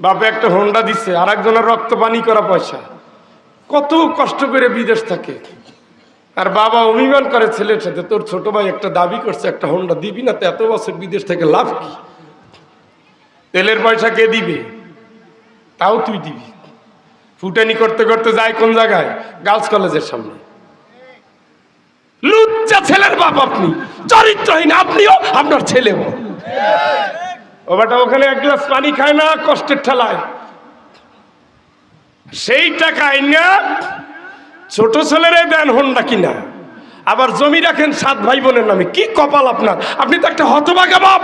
বাপে একটা হোন্ডা দিচ্ছে আর একজনের রক্ত পানি করা পয়সা। কত কষ্ট করে বিদেশ থাকে। আর বাবা অভিমান করে ছেলের সাথে, তোর ছোট ভাই একটা দাবি করছে, একটা হোন্ডা দিবি না, তো এত বছর বিদেশ থেকে লাভ কি? তেলের পয়সা কে দিবে? তাও তুই দিবি। ফুটানি করতে করতে যায় কোন জায়গায়? গার্লস কলেজের সামনে। লুচ্চা ছেলের বাপ আপনি, চরিত্রহীন আপনিও আপনার ছেলেও। ও ওখানে এক গ্লাস পানি খায় না, কষ্টের ঠেলায়। সেই টাকা না ছোট ছেলেরে দেন হন হন্ডা কিনা। আবার জমি রাখেন সাত ভাই বোনের নামে। কি কপাল আপনার? আপনি তো একটা হতভাগা বাপ।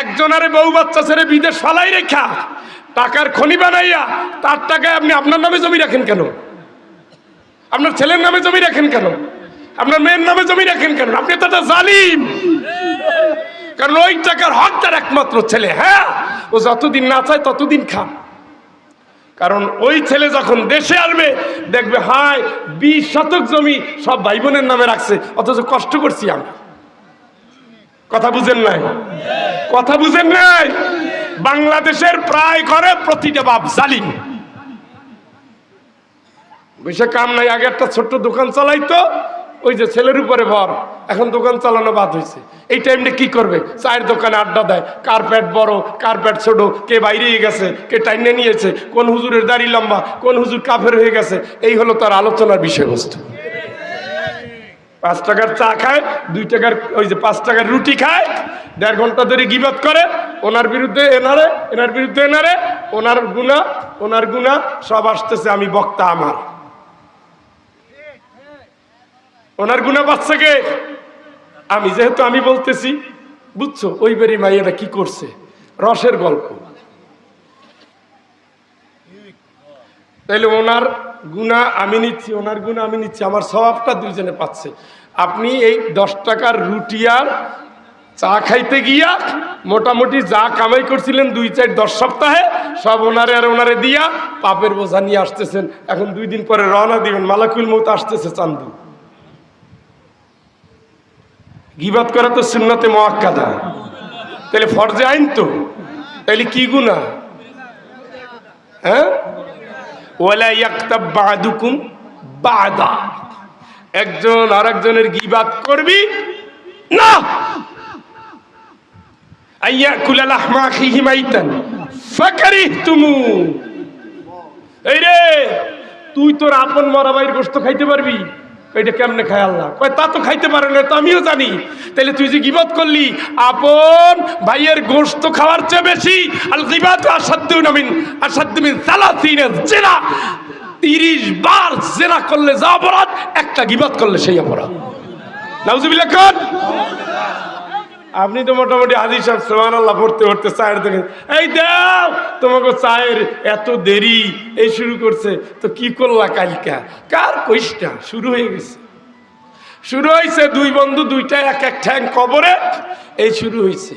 একজনারে বউ বাচ্চা ছেড়ে বিদেশ ফালাই রেখা, টাকার খনি বানাইয়া, তার টাকায় আপনি আপনার নামে জমি রাখেন কেন? আপনার ছেলের নামে জমি রাখেন কেন? আপনার মেয়ের নামে জমি রাখেন কেন? আপনি তো একটা জালিম। কারণ ওই টাকার হকদার একমাত্র ছেলে হ্যাঁ? ও যতদিন না চায় ততদিন খান কারণ ওই ছেলে যখন দেশে আসবে, দেখবে, হায়, বিশ শতক জমি সব ভাই বোনের নামে রাখছে, অথচ কষ্ট করছি আমি কথা বুঝেন নাই? কথা বুঝেন নাই? বাংলাদেশের প্রায় ঘরে প্রতিটা বাপ জালিম। বেশি কাম নাই আগে একটা ছোট্ট দোকান চালাইতো, ওই যে ছেলের উপরে ভর। এখন দোকান চালানো বাদ হয়েছে। এই টাইমটা কি করবে? চায়ের দোকানে আড্ডা দেয়। কার্পেট বড় কার্পেট ছোট, কে বাইরে গেছে, কে টাইনে নিয়েছে, কোন হুজুরের দাড়ি লম্বা, কোন হুজুর কাফের হয়ে গেছে, এই হলো তার আলোচনার বিষয়বস্তু। পাঁচ টাকার চা খায়, দুই টাকার, ওই যে পাঁচ টাকার রুটি খায়, দেড় ঘণ্টা ধরে গিবাদ করে, ওনার বিরুদ্ধে এনারে, এনার বিরুদ্ধে এনারে, ওনার গুণা ওনার গুণা সব আসতেছে আমি বক্তা আমার। ওনার গুণা পাচ্ছে কে? আমি যেহেতু আমি বলতেছি, বুঝছ, ওই বেরি মাইয়াটা কি করছে? রসের গল্প। তাইলে ওনার গুণা আমি নিচ্ছি, ওনার গুণা আমি নিচ্ছি, আমার স্বভাবটা দুইজনে পাচ্ছে। আপনি এই দশ টাকার রুটি আর চা খাইতে গিয়া মোটামুটি যা কামাই করছিলেন দুই চার দশ সপ্তাহে, সব ওনারে আর ওনারে দিয়া পাপের বোঝা নিয়ে আসতেছেন। এখন দুই দিন পরে রওনা দিবেন, মালাকুল মৌত আসতেছে চান্দু। গিবাদ করা তো সুন্নতে মোয়াক্কাদা তাহলে ফরজে আইন তো। তাহলে কি গুণা হ্যাঁ? একজন আরেকজনের গিবাদ করবি? না! আইয়া মাইতান। রে, তুই তোর আপন মরা ভাইয়ের গোস্ত খাইতে পারবি? এটা কেমনে খায় আল্লাহ? কয়, তা তো খাইতে পারে না তো আমিও জানি। তাহলে তুই যে গিবত করলি, আপন ভাইয়ের গোস্ত খাওয়ার চেয়ে বেশি, আল গিবাত আসাদ্দু নামিন আসাদ্দু মিন জেনা। তিরিশ বার জেনা করলে যা অপরাধ, একটা গিবাত করলে সেই অপরাধ। নাউজুবিল্লাহ কর আপনি তো মোটামুটি হাজির সাহেব সোমান আল্লাহ পড়তে পড়তে চায়ের দেখেন এই দেও, তোমাকে চায়ের এত দেরি, এই শুরু করছে। তো কি করলা কালকা? কার কইসটা? শুরু হয়ে গেছে। শুরু হয়েছে দুই বন্ধু দুইটা এক এক ঠ্যাং কবরে, এই শুরু হয়েছে